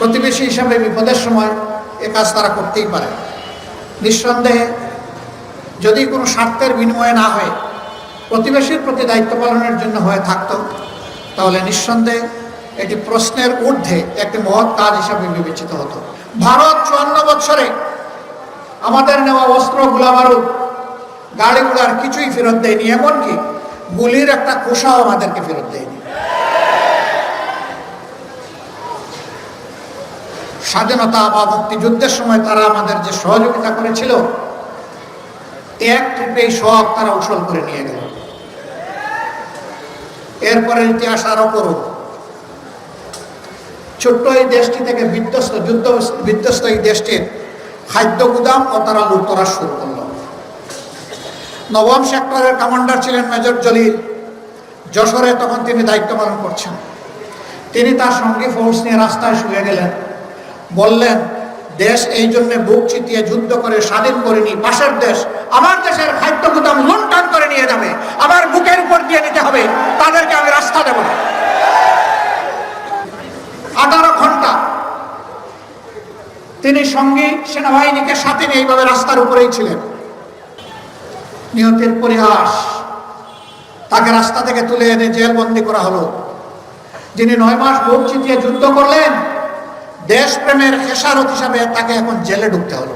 প্রতিবেশী হিসাবে বিপদের সময় এ কাজ তারা করতেই পারে। নিঃসন্দেহে যদি কোনো স্বার্থের বিনিময়ে না হয়ে, প্রতিবেশীর প্রতি দায়িত্ব পালনের জন্য হয়ে থাকতো, তাহলে নিঃসন্দেহে এটি প্রশ্নের ঊর্ধ্বে একটি মহৎ কাজ হিসাবে বিবেচিত হতো। ভারত চুয়ান্ন বছরে আমাদের নেওয়া অস্ত্র, গোলাবারুদ গাড়ি ঘোড়ার কিছুই ফেরত দেয়নি, এমনকি গুলির একটা কোষাও আমাদেরকে ফেরত দেয়নি। স্বাধীনতা বা মুক্তিযুদ্ধের সময় তারা আমাদের যে সহযোগিতা করেছিল, এক ট্রিপে সব তারা উসল করে নিয়ে গেল। এরপরে ইতিহাস আরও করুন। ছোট্ট এই দেশটি থেকে বিধ্বস্ত, যুদ্ধ বিধ্বস্ত এই দেশটির খাদ্য গুদাম ও তারা লুটতরাজ শুরু করল। নবম সেক্টরের কমান্ডার ছিলেন মেজর জলিল। যশোরে তখন তিনি দায়িত্ব পালন করছেন। তিনি তার সঙ্গী ফোর্স নিয়ে রাস্তায় শুয়ে গেলেন। বললেন, দেশ এই জন্য বুক চিতিয়ে যুদ্ধ করে, স্বাধীন করেনি পাশের দেশ, আমার দেশের খাদ্য গুদাম লুণ্ঠন করে নিয়ে যাবে। আমার বুকের উপর দিয়ে নিতে হবে। তাদেরকে আমি রাস্তা দেব না। আঠারো ঘণ্টা তিনি সঙ্গী সেনাবাহিনীকে সাথে নিয়ে এইভাবে রাস্তার উপরেই ছিলেন। নিহতের পরিহাস, তাকে রাস্তা থেকে তুলে এনে জেলবন্দি করা হলো। যিনি নয় মাস বুক চিতিয়ে যুদ্ধ করলেন দেশপ্রেমের খেসারত হিসাবে তাকে এখন জেলে ঢুকতে হলো।